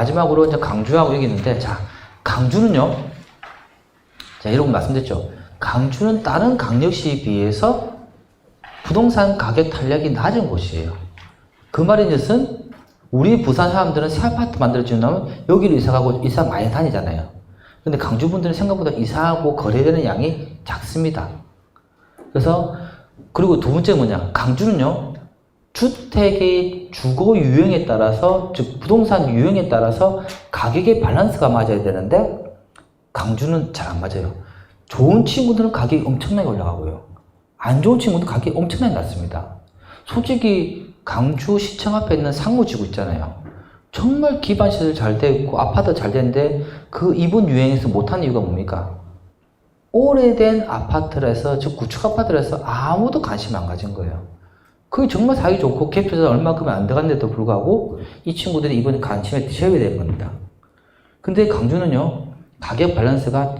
마지막으로 이제 강주하고 여기 있는데, 자, 강주는요, 자, 여러분 말씀드렸죠. 강주는 다른 강력시에 비해서 부동산 가격 탄력이 낮은 곳이에요. 그 말인 뜻은 우리 부산 사람들은 새 아파트 만들어주면 여기로 이사 가고 이사 많이 다니잖아요. 근데 강주 분들은 생각보다 이사하고 거래되는 양이 작습니다. 그래서 그리고 두 번째 뭐냐 강주는요 주택의 주거 유형에 따라서 즉 부동산 유형에 따라서 가격의 밸런스가 맞아야 되는데 강주는 잘 안 맞아요. 좋은 친구들은 가격이 엄청나게 올라가고요. 안 좋은 친구들은 가격이 엄청나게 낮습니다. 솔직히 강주 시청 앞에 있는 상무지구 있잖아요. 정말 기반 시설 잘 돼 있고 아파트 잘 되는데 그 이번 유행에서 못한 이유가 뭡니까? 오래된 아파트라서 즉 구축 아파트라서 아무도 관심 안 가진 거예요. 그게 정말 사기 좋고 갭투자 얼마큼 안 들어갔는데도 불구하고 이 친구들이 이번에 관심에 제외된 겁니다. 근데 강주는요 가격 밸런스가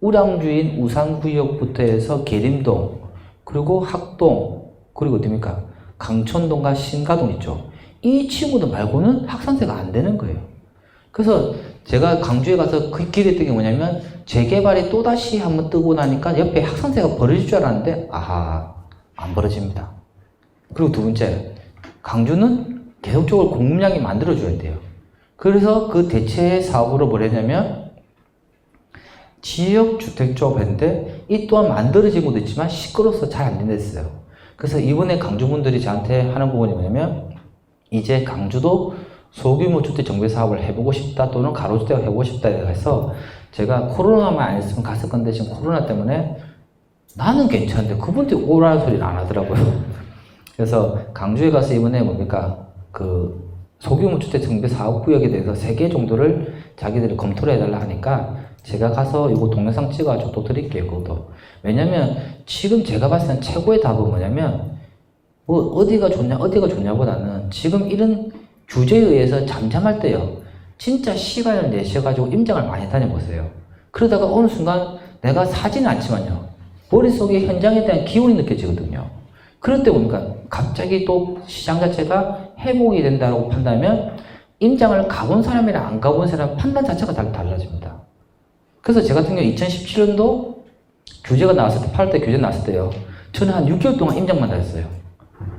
우량주인 우산구역부터 해서 계림동 그리고 학동 그리고 어디입니까 강촌동과 신가동 있죠. 이 친구들 말고는 확산세가 안 되는 거예요. 그래서 제가 강주에 가서 그 기대했던 게 뭐냐면 재개발이 또다시 한번 뜨고 나니까 옆에 확산세가 벌어질 줄 알았는데 아하 안 벌어집니다. 그리고 두 번째 강주는 계속적으로 공급량이 만들어줘야 돼요. 그래서 그 대체 사업으로 뭘 했냐면 지역 주택조합인데 이 또한 만들어진 것도 있지만 시끄러워서 잘 안 된댔어요. 그래서 이번에 강주분들이 저한테 하는 부분이 뭐냐면 이제 강주도 소규모 주택 정비 사업을 해보고 싶다 또는 가로주택을 해보고 싶다 해서 제가 코로나만 안 했으면 갔을 건데 지금 코로나 때문에 나는 괜찮은데 그분들이 오라는 소리를 안 하더라고요. 그래서 강주에 가서 이번에 뭡니까? 그 소규모 주택 정비 사업 구역에 대해서 세 개 정도를 자기들이 검토를 해달라 하니까 제가 가서 이거 동영상 찍어가지고 또 드릴게요 그것도. 왜냐면 지금 제가 봤을 땐 최고의 답은 뭐냐면 뭐 어디가 좋냐 어디가 좋냐보다는 지금 이런 규제에 의해서 잠잠할 때요. 진짜 시간을 내셔가지고 임장을 많이 다녀보세요. 그러다가 어느 순간 내가 사지는 않지만요. 머릿속에 현장에 대한 기운이 느껴지거든요 그럴 때 보니까 갑자기 또 시장 자체가 회복이 된다고 판단하면 임장을 가본 사람이랑 안 가본 사람 판단 자체가 달, 달라집니다. 그래서 제 같은 경우 2017년도 규제가 나왔을 때, 8월 때 규제 나왔을 때요. 저는 한 6개월 동안 임장만 다녔어요.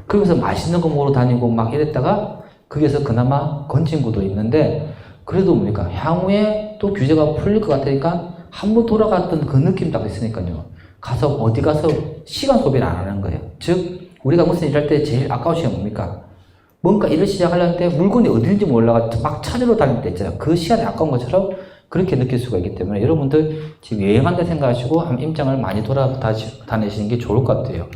그러면서 맛있는 거 먹으러 다니고 막 이랬다가 거기에서 그나마 건진 것도 있는데 그래도 뭡니까? 향후에 또 규제가 풀릴 것 같으니까 한 번 돌아갔던 그 느낌 딱 있으니까요. 가서 어디 가서 시간 소비를 안 하는 거예요. 즉 우리가 무슨 일할 때 제일 아까운 시간 뭡니까? 뭔가 일을 시작하려는 데 물건이 어딘지 몰라가 막 찾으러 다닐 때 있잖아요. 그 시간이 아까운 것처럼 그렇게 느낄 수가 있기 때문에 여러분들 지금 여행한다 생각하시고 한 임장을 많이 돌아다니시는 게 좋을 것 같아요.